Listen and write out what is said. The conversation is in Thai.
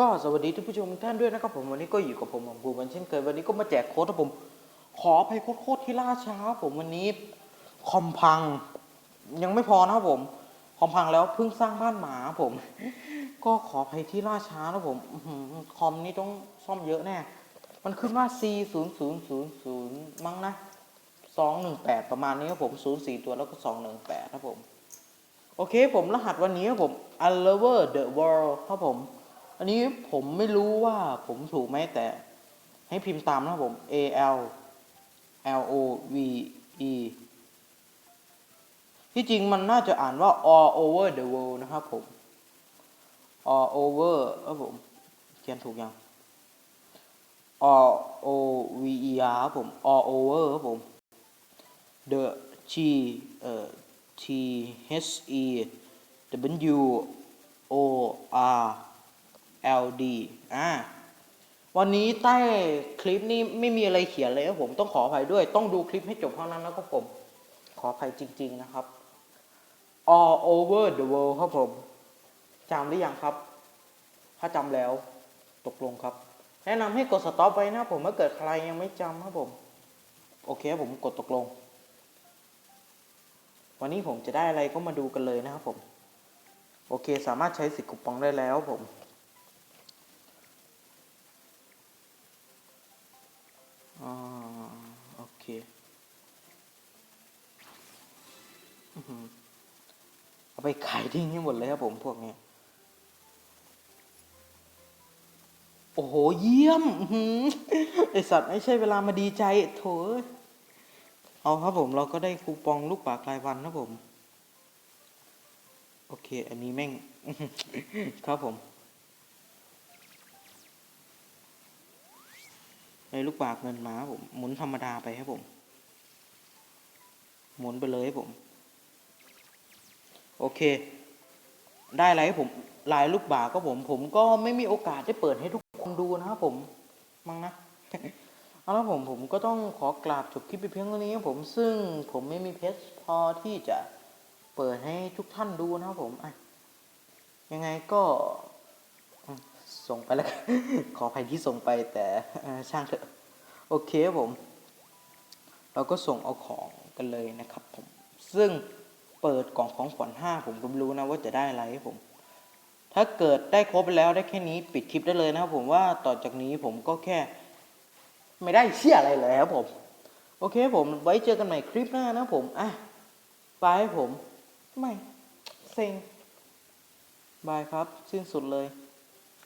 ก็สวัสดีท่านผู้ชมทุกท่านด้วยนะครับผมวันนี้ก็อยู่กับผมของบูมันเช่นเคยวันนี้ก็มาแจกโค้ดครับผม ขออภัยโคตรที่ล่าช้า ผมวันนี้คอมพัง ยังไม่พอนะครับผมคอมพังแล้วเพิ่งสร้างบ้านหมาผม ก็ขออภัยที่ล่าช้านะผมคอมนี่ต้องซ่อมเยอะแน่มันขึ้นว่า C 0 0 0 0มั้งนะ218ประมาณนี้ครับผม04ตัวแล้วก็218ครับผม โอเคผมรหัสวันนี้ครับผม I lover the world ครับผม อันนี้ผมไม่รู้ว่าผมถูกไหมแต่ ให้พิมพ์ตามนะครับผม A L L O V E ที่จริงมันน่าจะอ่านว่า all over the world นะครับผม all over ครับผม เขียนถูกยัง all o v e r ครับผม all over ครับผม the g เอ่อ t h e w o r l d อ่าวันนี้ใต้คลิปนี้ไม่มีอะไรเขียนเลยครับผมต้องขออภัยด้วย ต้องดูคลิปให้จบเท่านั้นนะครับผม ขออภัยจริง ๆนะครับ all over the world ครับผมจำหรือยังครับ ถ้าจำแล้วตกลงครับ แนะนำให้กดสต็อปไว้นะผมถ้าเกิดใครยังไม่จำครับผม โอเคผมกดตกลง วันนี้ผมจะได้อะไรก็มาดูกันเลยนะครับผม โอเคสามารถใช้สิทธิ์คูปองได้แล้วผม อ่าโอเคอือเอาไปขายทิ้งให้งหมดเลยครับผมพวกเนี้ยโอ้โห เยี่ยมอื้อหือไอสัตว์ไม่ใช่เวลามาดีใจโถเอ้ยเอาครับผมเราก็ได้คูปองลูกปากรายวันนะผม โอเค อันนี้แม่ง ครับผม ในลูกปากเงินมาผมหมุนธรรมดาไปครับผม หมุนไปเลยครับผม โอเค ได้อะไรครับผมลายลูกบากก็ผม ผมก็ไม่มีโอกาสได้เปิดให้ทุกคนดูนะครับผมมั้งนะเอาละผมผมก็ต้องขอกราบจบคลิปไปเพียงเท่านี้ครับผมซึ่งผมไม่มีเพจพอที่จะเปิดให้ทุกท่านดูนะครับผมอะยังไงก็ ส่งไปแล้ว ขออภัยที่ส่งไปแต่ช่างเถอะ โอเคผม เราก็ส่งเอาของกันเลยนะครับผม ซึ่งเปิดกล่องของขวัญห้าผมก็ไม่รู้นะว่าจะได้อะไรผม ถ้าเกิดได้ครบไปแล้วได้แค่นี้ปิดคลิปได้เลยนะครับผมว่าต่อจากนี้ผมก็แค่ ไม่ได้เชี่ยอะไรเลยครับผม โอเคผมไว้เจอกันใหม่คลิปหน้านะผมอะบายผม ไม่เซ็งบายครับ สิ้นสุดเลย